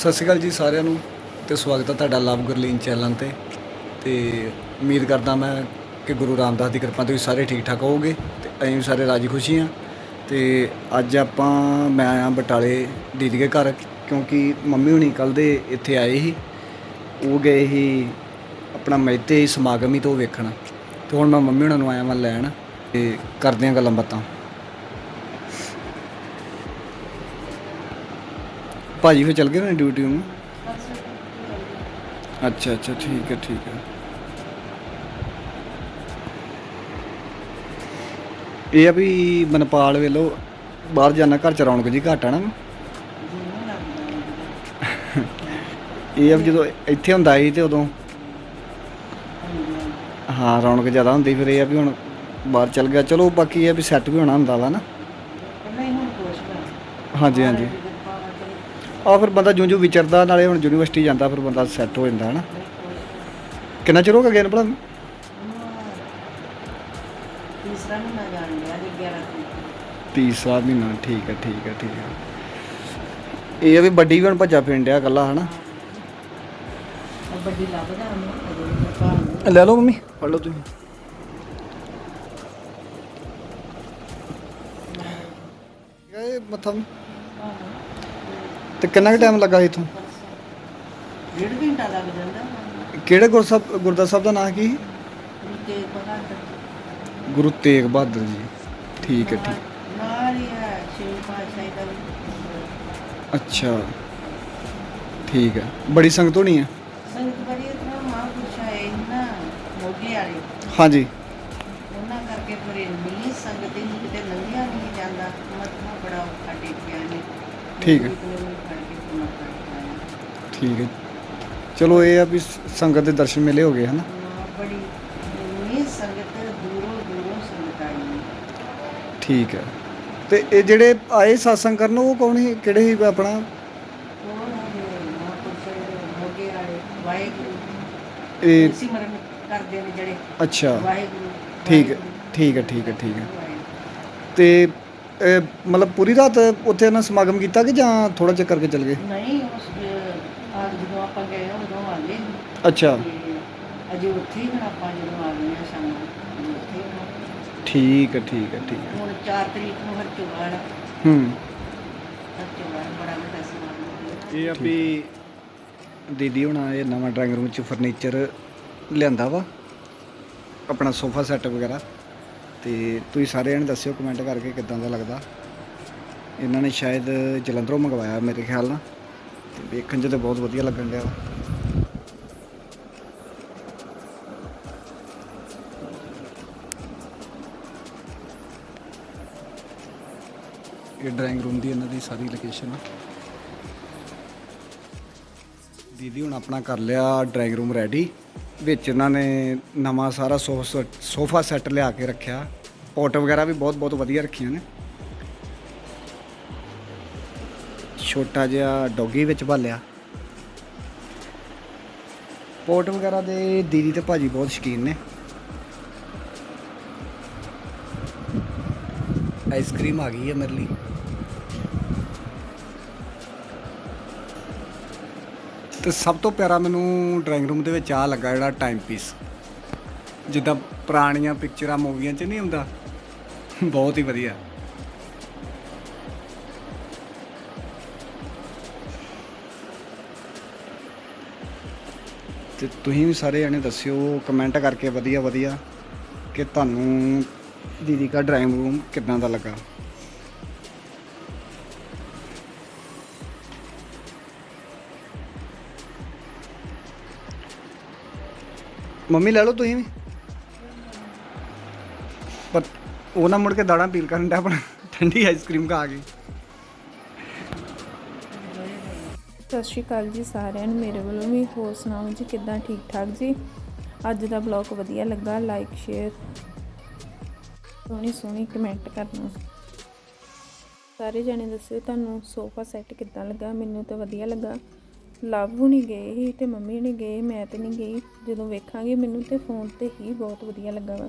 ਸਤਿ ਸ਼੍ਰੀ ਅਕਾਲ ਜੀ ਸਾਰਿਆਂ ਨੂੰ ਤੇ ਸਵਾਗਤ ਹੈ ਤੁਹਾਡਾ ਲਵ ਗੁਰਲੀਨ ਚੈਨਲ ਤੇ। ਤੇ ਉਮੀਦ ਕਰਦਾ ਮੈਂ ਕਿ ਗੁਰੂ ਰਾਮਦਾਸ ਦੀ ਕਿਰਪਾ ਤੋਂ ਤੁਸੀਂ ਸਾਰੇ ਠੀਕ ਠਾਕ ਹੋਵੋਗੇ ਤੇ ਅਸੀਂ ਵੀ ਸਾਰੇ ਰਾਜੀ ਖੁਸ਼ੀ ਹਾਂ। ਤੇ ਅੱਜ ਆਪਾਂ, ਮੈਂ ਆਇਆ ਬਟਾਲੇ ਦੀਦੀ ਦੇ ਘਰ ਕਿਉਂਕਿ ਮੰਮੀ ਹੁਣੀ ਕੱਲ ਦੇ ਇੱਥੇ ਆਏ ਸੀ। ਉਹ ਗਏ ਸੀ ਆਪਣਾ ਮਹਿਤੇ ਸਮਾਗਮ ਹੀ ਤੋਂ ਵੇਖਣ। ਤੇ ਹੁਣ ਮੈਂ ਮੰਮੀ ਹੁਣਾਂ ਨੂੰ ਆਇਆ ਮੈਂ ਲੈਣ ਤੇ ਕਰਦੇ ਹਾਂ ਗੱਲਾਂ ਬਾਤਾਂ। ਭਾਜੀ ਫਿਰ ਚੱਲ ਗਏ ਨੇ ਡਿਊਟੀ ਨੂੰ? ਅੱਛਾ ਅੱਛਾ ਠੀਕ ਹੈ ਠੀਕ ਹੈ। ਇਹ ਆ ਵੀ ਮਨਪਾਲ ਵੇਲੋ ਬਾਹਰ ਜਾਣਾ ਘਰ ਚ ਰੌਣਕ ਜੀ ਘੱਟ ਆ ਨਾ। ਇਹ ਆ ਵੀ ਜਦੋਂ ਇੱਥੇ ਹੁੰਦਾ ਸੀ ਤੇ ਉਦੋਂ ਹਾਂ ਰੌਣਕ ਜ਼ਿਆਦਾ ਹੁੰਦੀ ਫਿਰ ਇਹ ਆ ਵੀ ਹੁਣ ਬਾਹਰ ਚੱਲ ਗਿਆ। ਚਲੋ ਬਾਕੀ ਇਹ ਆ ਵੀ ਸੈੱਟ ਵੀ ਹੋਣਾ ਹੁੰਦਾ ਵਾ ਨਾ। ਹਾਂਜੀ ਹਾਂਜੀ। ਆ ਫਿਰ ਬੰਦਾ ਜਿਉਂ ਜਿਉਂ ਵਿਚਰਦਾ ਨਾਲੇ ਹੁਣ ਯੂਨੀਵਰਸਿਟੀ ਜਾਂਦਾ ਫਿਰ ਬੰਦਾ ਸੈੱਟ ਹੋ ਜਾਂਦਾ ਹਨਾ? ਕਿੰਨਾ ਚਿਰ ਹੋ ਗਿਆ ਗਿਆ ਨੂੰ? ਪੜਾ ਤੀਸਰਾ ਮਹੀਨਾ ਜਾਣ ਲਿਆ ਜੀ 11 ਤਰੀਕ ਤੀਸਰਾ ਮਹੀਨਾ ਠੀਕ ਹੈ ਠੀਕ ਹੈ ਠੀਕ ਹੈ। ਇਹ ਆ ਵੀ ਵੱਡੀ ਵੀ ਹੁਣ ਭੱਜਾ ਪਿੰਡ ਆ ਇਕੱਲਾ ਹਨਾ? ਵੱਡੀ ਲੱਭਦਾ ਉਹਨੂੰ ਲੈ ਲਓ ਮੰਮੀ। ਫੜ ਲਓ ਤੁਸੀਂ। ਇਹ ਮੱਥਾ ਵੀ- ਤੇ ਕਿੰਨਾ ਕੁ ਟਾਈਮ ਲੱਗਾ ਇਥੋਂ? ਡੇਢ ਘੰਟਾ ਲੱਗ ਜਾਂਦਾ। ਕਿਹੜੇ ਗੁਰਸਾਹਿਬ ਗੁਰਦਾ ਸਾਹਿਬ ਦਾ ਨਾਮ ਕੀ ਸੀ? ਤੇ ਪਤਾ ਗੁਰੂ ਤੇਗ ਬਹਾਦਰ ਜੀ। ਠੀਕ ਹੈ ਠੀਕ। ਨਾਲ ਹੀ ਹੈ ਛੇ ਪਾਤਸ਼ਾਹੀ ਦਾ ਵੀ। ਅੱਛਾ। ਠੀਕ ਹੈ। ਬੜੀ ਸੰਗਤ ਹੋਣੀ ਹੈ? ਸੰਗਤ ਬੜੀ ਇਤਨਾ ਮਹਾਂਪੁਰਸ਼ ਆਏ ਸੀ ਨਾ ਮੋਗੇ ਵਾਲੇ। ਹਾਂਜੀ। ਉਹਨਾਂ ਕਰਕੇ ਫਿਰ ਇੰਨੀ ਸੰਗਤ ਹੀ ਕਿਤੇ ਲੰਘਿਆ ਨਹੀਂ ਜਾਂਦਾ। ਮੱਥਾ ਬੜਾ ਔਖਾ ਟੇਕਿਆ ਨੇ ਠੀਕ ਹੈ। ਠੀਕ ਹੈ। ਚਲੋ ਇਹ ਆ ਵੀ ਸੰਗਤ ਦੇ ਦਰਸ਼ਨ ਮੇਲੇ ਹੋ ਗਏ ਹਨਾ? ਬੜੀ ਇੰਨੀ ਸੰਗਤ ਦੂਰੋਂ ਦੂਰੋਂ ਸੰਗਤ ਆਈ ਹੈ। ਠੀਕ ਹੈ। ਤੇ ਇਹ ਜਿਹੜੇ ਆਏ satsang ਕਰਨ ਉਹ ਕੌਣ ਸੀ? ਕਿਹੜੇ ਸੀ ਆਪਣਾ? ਉਹ ਮਹਾਂਪੁਰਸ਼ ਮੋਗੇ ਵਾਲੇ? ਵਾਹਿਗੁਰੂ। ਇਹ ਸਿਮਰਨ ਕਰਦੇ ਨੇ ਜਿਹੜੇ। ਅੱਛਾ। ਵਾਹਿਗੁਰੂ ਠੀਕ ਹੈ। ਠੀਕ ਹੈ ਠੀਕ ਹੈ ਠੀਕ ਹੈ। ਵਾਹਿਗੁਰੂ। ਤੇ ਇਹ ਮਤਲਬ ਪੂਰੀ ਰਾਤ ਉੱਥੇ ਇਹਨਾਂ ਸਮਾਗਮ ਕੀਤਾ ਕਿ ਜਾਂ ਥੋੜਾ ਜਿਹਾ ਕਰਕੇ ਚਲ ਗਏ? ਨਹੀਂ ਉਸ ਆ ਜਦੋਂ ਆਪਾਂ ਗਏ ਉਦੋਂ ਆ ਗਏ ਅੱਛਾ। ਤੇ ਅਜੇ ਉੱਥੇ ਹੀ ਹੁਣ ਆਪਾਂ ਜਦੋਂ ਆ ਗਏ ਆ ਸ਼ਾਮ ਨੂੰ ਅਜੇ ਉੱਥੇ ਹੀ ਹਾਂ। ਠੀਕ ਹੈ ਠੀਕ ਹੈ ਠੀਕ ਹੈ। ਹੁਣ 4 ਤਰੀਕ ਨੂੰ ਹਰਚੋਵਾਲ ਹੂੰ। ਹਰਚੋਵਾਲ ਬੜਾ ਵੱਡਾ ਸਮਾਗਮ ਇਹ ਆ ਵੀ ਦੀਦੀ ਹੁਣਾ ਇਹ ਨਵਾਂ ਡਰਾਇੰਗ ਰੂਮ ਚ ਫਰਨੀਚਰ ਲਿਆਂਦਾ ਵਾ। ਆਪਣਾ ਸੋਫਾ ਸੈੱਟ ਵਗੈਰਾ। ਤੇ ਤੁਸੀਂ ਸਾਰਿਆਂ ਨੇ ਦੱਸਿਓ ਕਮੈਂਟ ਕਰਕੇ ਕਿੱਦਾਂ ਦਾ ਲੱਗਦਾ। ਇਹਨਾਂ ਨੇ ਸ਼ਾਇਦ ਜਲੰਧਰੋਂ ਮੰਗਵਾਇਆ ਮੇਰੇ ਖਿਆਲ ਨਾਲ। ਤੇ ਵੇਖਣ 'ਚ ਤਾਂ ਬਹੁਤ ਵਧੀਆ ਲੱਗਣ ਡਿਆ ਇਹ ਡਰਾਇੰਗ ਰੂਮ ਦੀ ਇਹਨਾਂ ਦੀ ਸਾਰੀ ਲੋਕੇਸ਼ਨ ਆ। ਦੀਦੀ ਹੁਣ ਆਪਣਾ ਕਰ ਲਿਆ ਡਰਾਇੰਗ ਰੂਮ ਰੈਡੀ ਵਿੱਚ ਇਹਨਾਂ ਨੇ ਨਵਾਂ ਸਾਰਾ ਸੋਫਾ ਸੋਫਾ ਸੈੱਟ ਲਿਆ ਕੇ ਰੱਖਿਆ। ਪੋਟ ਵਗੈਰਾ ਵੀ ਬਹੁਤ ਬਹੁਤ ਵਧੀਆ ਰੱਖੀਆਂ ਨੇ। ਛੋਟਾ ਜਿਹਾ ਡੌਗੀ ਵਿੱਚ ਭਾਲਿਆ ਪੋਟ ਵਗੈਰਾ ਦੇ ਦੀਦੀ ਤੇ ਭਾਜੀ ਬਹੁਤ ਸ਼ੌਕੀਨ ਨੇ। ਆਈਸਕ੍ਰੀਮ ਆ ਗਈ ਹੈ ਮੇਰੇ ਲਈ। ਤੇ ਸਭ ਤੋਂ ਪਿਆਰਾ ਮੈਨੂੰ ਡਰਾਇੰਗ ਰੂਮ ਦੇ ਵਿੱਚ ਆ ਲੱਗਾ ਜਿਹੜਾ ਟਾਈਮ ਪੀਸ ਜਿੱਦਾਂ ਪੁਰਾਣੀਆਂ ਪਿਕਚਰਾਂ ਮੂਵੀਆਂ 'ਚ ਨਹੀਂ ਹੁੰਦਾ। ਬਹੁਤ ਹੀ ਵਧੀਆ। ਤੇ ਤੁਸੀਂ ਵੀ ਸਾਰੇ ਜਣੇ ਦੱਸਿਓ ਕਮੈਂਟ ਕਰਕੇ ਵਧੀਆ ਵਧੀਆ ਕਿ ਤੁਹਾਨੂੰ ਦੀਦੀ ਦਾ ਡਰਾਇੰਗ ਰੂਮ ਕਿੱਦਾਂ ਦਾ ਲੱਗਾ? ਮੰਮੀ ਲੈ ਲਓ ਤੁਸੀਂ ਵੀ। ਪਰ ਉਹ ਨਾ ਮੁੜ ਕੇ ਦਾੜਾਂ ਪੀਲ ਕਰਨ ਦਾ ਆਪਣਾ। ਠੰਡੀ ਆਈਸਕ੍ਰੀਮ ਖਾ ਕੇ। ਸਤਿ ਸ਼੍ਰੀ ਅਕਾਲ ਜੀ ਸਾਰਿਆਂ ਨੂੰ। ਮੇਰੇ ਵੱਲੋਂ ਵੀ ਹੋਰ ਸੁਣਾਓ ਜੀ, ਕਿੱਦਾਂ ਠੀਕ ਠਾਕ ਜੀ? ਅੱਜ ਦਾ ਬਲੌਗ ਵਧੀਆ ਲੱਗਾ ਲਾਈਕ ਸ਼ੇਅਰ ਸੋਹਣੀ ਸੋਹਣੀ ਕਮੈਂਟ ਕਰਨਾ। ਸਾਰੇ ਜਣੇ ਦੱਸਿਓ ਤੁਹਾਨੂੰ ਸੋਫਾ ਸੈੱਟ ਕਿੱਦਾਂ ਲੱਗਾ? ਮੈਨੂੰ ਤਾਂ ਵਧੀਆ ਲੱਗਾ। ਲਵ ਹੁਣੀ ਗਏ ਸੀ ਤੇ ਮੰਮੀ ਨੇ ਗਏ, ਮੈਂ ਤੇ ਨਹੀਂ ਗਈ। ਜਦੋਂ ਵੇਖਾਂਗੀ, ਮੈਨੂੰ ਤੇ ਫੋਨ ਤੇ ਹੀ ਬਹੁਤ ਵਧੀਆ ਲੱਗਾ ਵਾ।